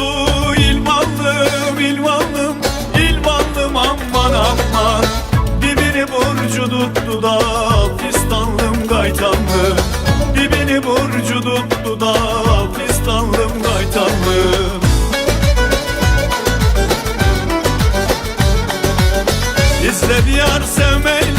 oldu ilmanlım ilmanlım ilmanlım aman aman. Dibini burcu tuttu da fistanlım gaytanlım Dibini burcu tuttu da fistanlım gaytanlım İzle diyar sevmeyle